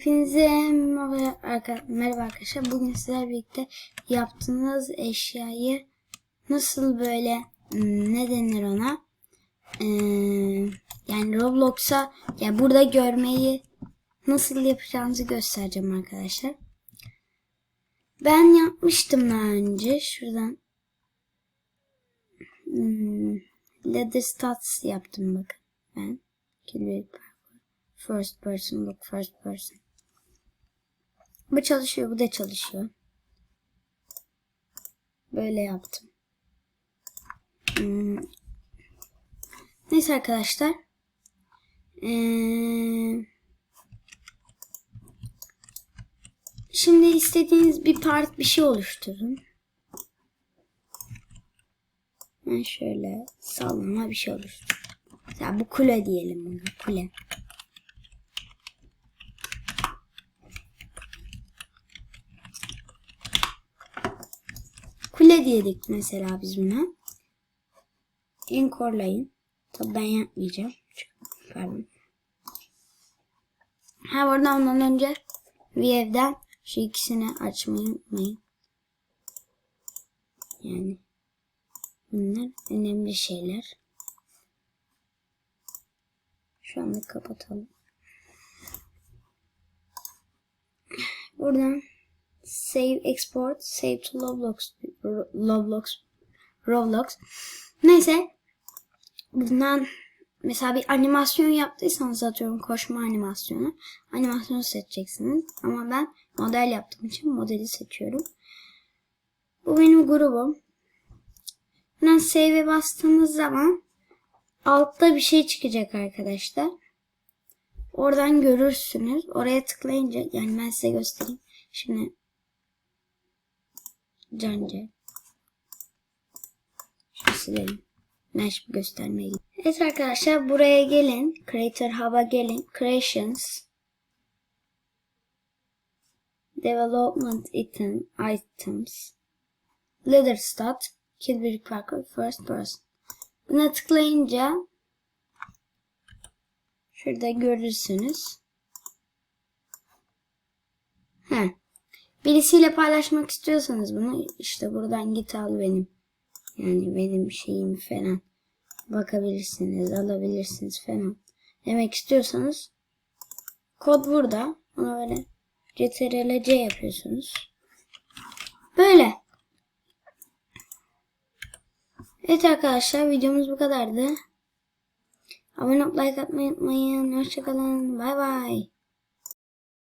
Hepinize merhaba arka- merhaba arkadaşlar. Bugün sizlerle birlikte yaptığınız eşyayı nasıl böyle hmm, ne denir ona? Ee, yani Roblox'a ya burada görmeyi nasıl yapacağınızı göstereceğim arkadaşlar. Ben yapmıştım daha önce. Şuradan hmm, Ladder Stats yaptım bakın ben. First person look first person. Bu çalışıyor, bu da çalışıyor. Böyle yaptım. Hmm. Neyse arkadaşlar. Ee, şimdi istediğiniz bir part bir şey oluşturun. Ben şöyle sallama bir şey oluştur. Ya bu kule diyelim bunu. Kule. Kule diyedik mesela biz buna. Enkorlayın. Tabi ben yapmayacağım. Pardon. Ha burada ondan önce Viev'den şu ikisini açmayı unutmayın. Yani bunlar önemli şeyler. Şu anda kapatalım. Buradan save export save to Roblox Roblox Roblox. Neyse. Bundan mesela bir animasyon yaptıysanız atıyorum koşma animasyonu. Animasyonu seçeceksiniz. Ama ben model yaptığım için modeli seçiyorum. Bu benim grubum. Buradan save'e bastığınız zaman altta bir şey çıkacak arkadaşlar. Oradan görürsünüz. Oraya tıklayınca yani ben size göstereyim. Şimdi Cancı. Şunu silelim. Ben şimdi. Evet arkadaşlar buraya gelin. Creator Hub'a gelin. Creations. Development item, items. Leather stat. Kill bir Parker first person. Buna tıklayınca şurada görürsünüz. Birisiyle paylaşmak istiyorsanız bunu işte buradan git al benim. Yani benim şeyim falan. Bakabilirsiniz, alabilirsiniz falan. Demek istiyorsanız kod burada. Ona böyle ctrl-c yapıyorsunuz. Böyle. Evet arkadaşlar videomuz bu kadardı. Abone olup like atmayı unutmayın. Hoşçakalın. Bay bay.